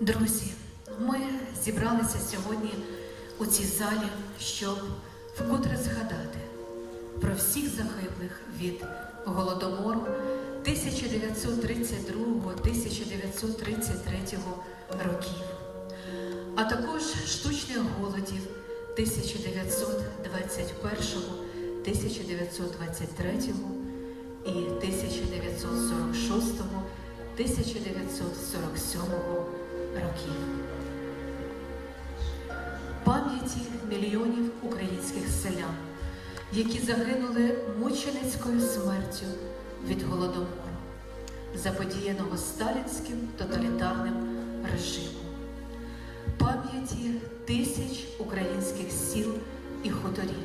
Друзі, ми зібралися сьогодні у цій залі, щоб вкотре згадати про всіх загиблих від голодомору 1932-1933 років, а також штучних голодів 1921-1923 і 1946-1947 років. Пам'яті мільйонів українських селян, які загинули мученицькою смертю від голодомору, заподіяного сталінським тоталітарним режимом. Пам'яті тисяч українських сіл і хуторів,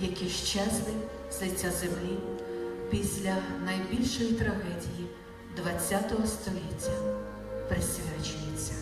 які щезли з лиця землі після найбільшої трагедії ХХ століття присвячується.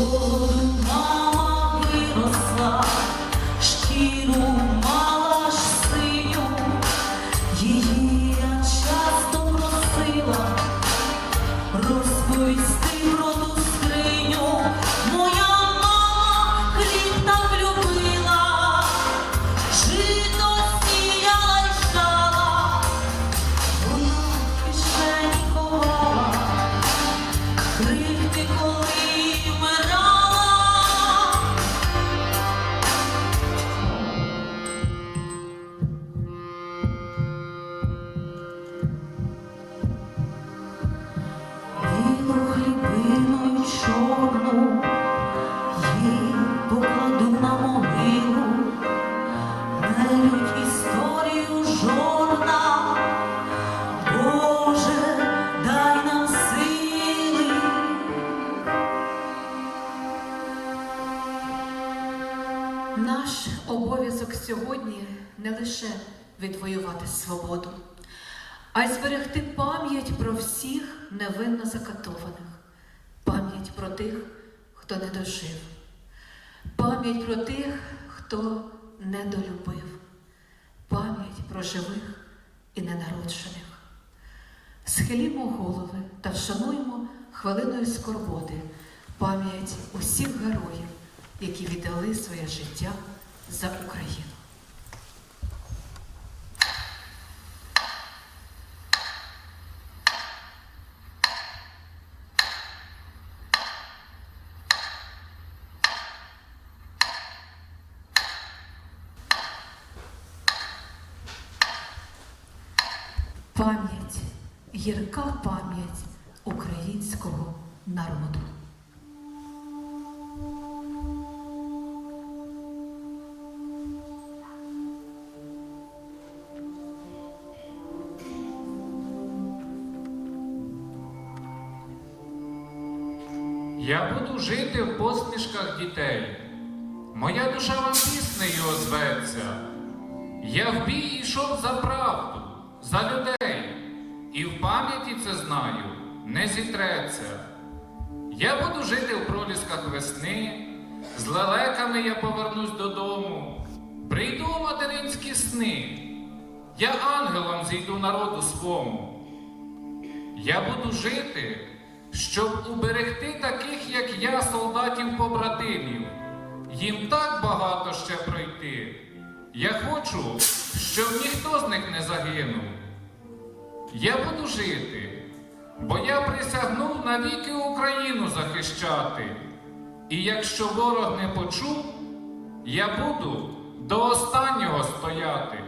З Наш обов'язок сьогодні не лише відвоювати свободу, а й зберегти пам'ять про всіх невинно закатованих, пам'ять про тих, хто не дожив, пам'ять про тих, хто недолюбив, пам'ять про живих і ненароджених. Схилімо голови та вшануємо хвилиною скорботи пам'ять усіх героїв, які віддали своє життя за Україну. Пам'ять, гірка пам'ять українського народу. Я буду жити в посмішках дітей. Моя душа вам піснею озветься. Я в бій йшов за правду, за людей, і в пам'яті це знаю, не зітреться. Я буду жити в пролісках весни, з лелеками я повернусь додому, прийду у материнські сни, я ангелом зійду народу свому. Я буду жити, щоб уберегти таких, як я, солдатів побратимів. Їм так багато ще пройти. Я хочу, щоб ніхто з них не загинув. Я буду жити, бо я присягнув навіки Україну захищати. І якщо ворог не почув, я буду до останнього стояти.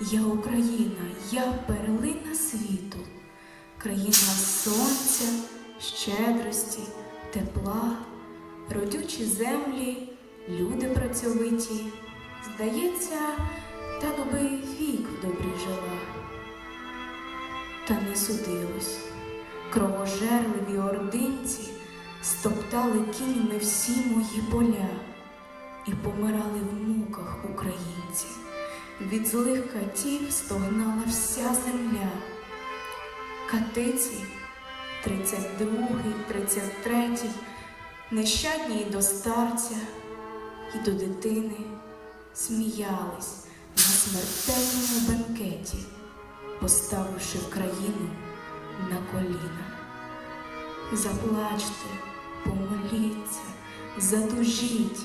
Я Україна, я перлина світу, країна сонця, щедрості, тепла, родючі землі, люди працьовиті. Здається, так би вік добрі жила. Та не судилось. Кровожерливі ординці стоптали кіньми всі мої поля і помирали в муках українці. Від злих катів стогнала вся земля. Катиці 32-й, 33-й, нещадні й до старця, і до дитини сміялись на смертельному бенкеті, поставивши в країну на коліна. Заплачте, помоліться, задужіть,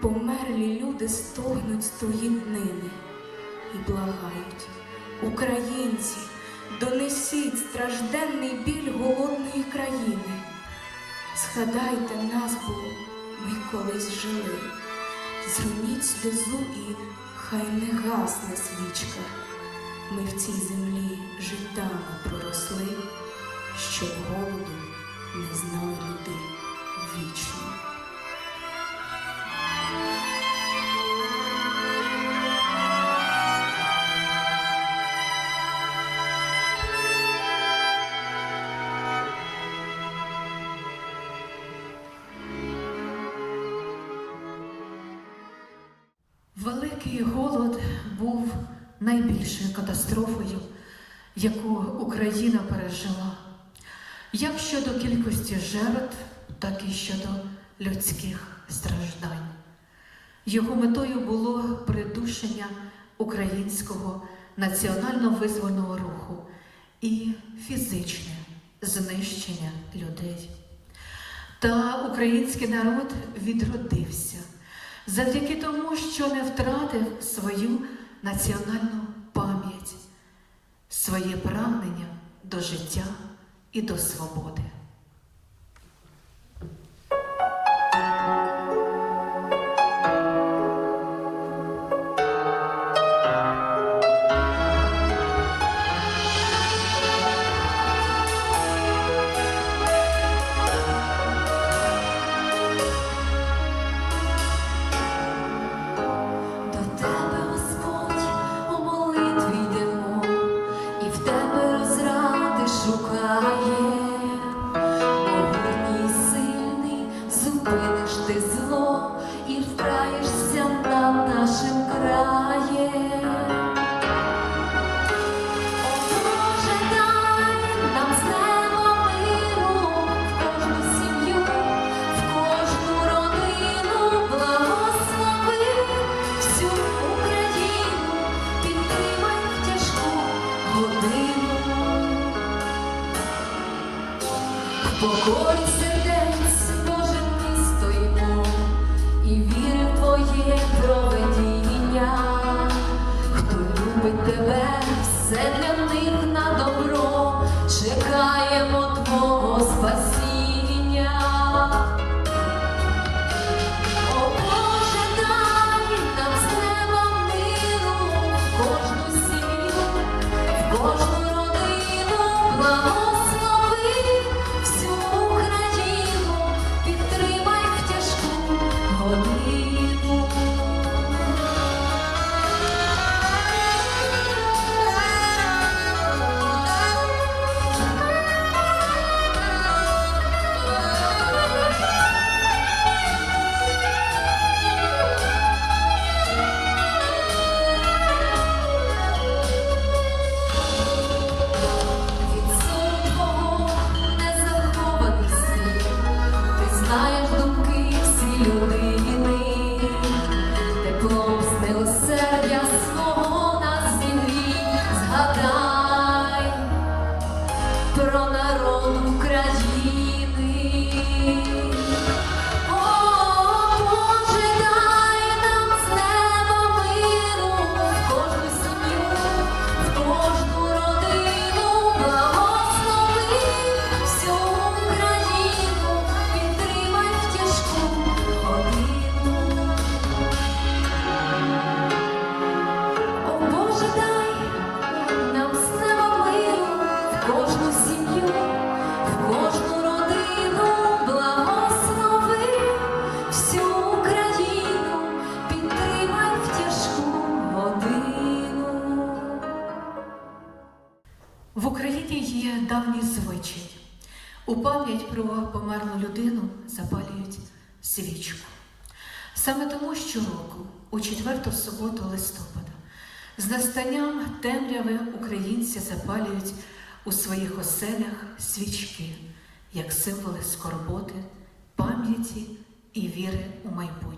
померлі люди стогнуть з тої днини і благають, українці, донесіть стражденний біль голодної країни. Згадайте нас, бо ми колись жили, зруніть сльозу і хай не гасне свічка. Ми в цій землі житами проросли, щоб голоду не знали люди вічно. Великий голод був найбільшою катастрофою, яку Україна пережила, як щодо кількості жертв, так і щодо людських страждань. Його метою було придушення українського національно-визвольного руху і фізичне знищення людей. Та український народ відродився завдяки тому, що не втратив свою національну пам'ять, своє прагнення до життя і до свободи. У пам'ять про померлу людину запалюють свічку. Саме тому щороку, у четверту суботу листопада, з настанням темряви українці запалюють у своїх оселях свічки як символи скорботи, пам'яті і віри у майбутнє.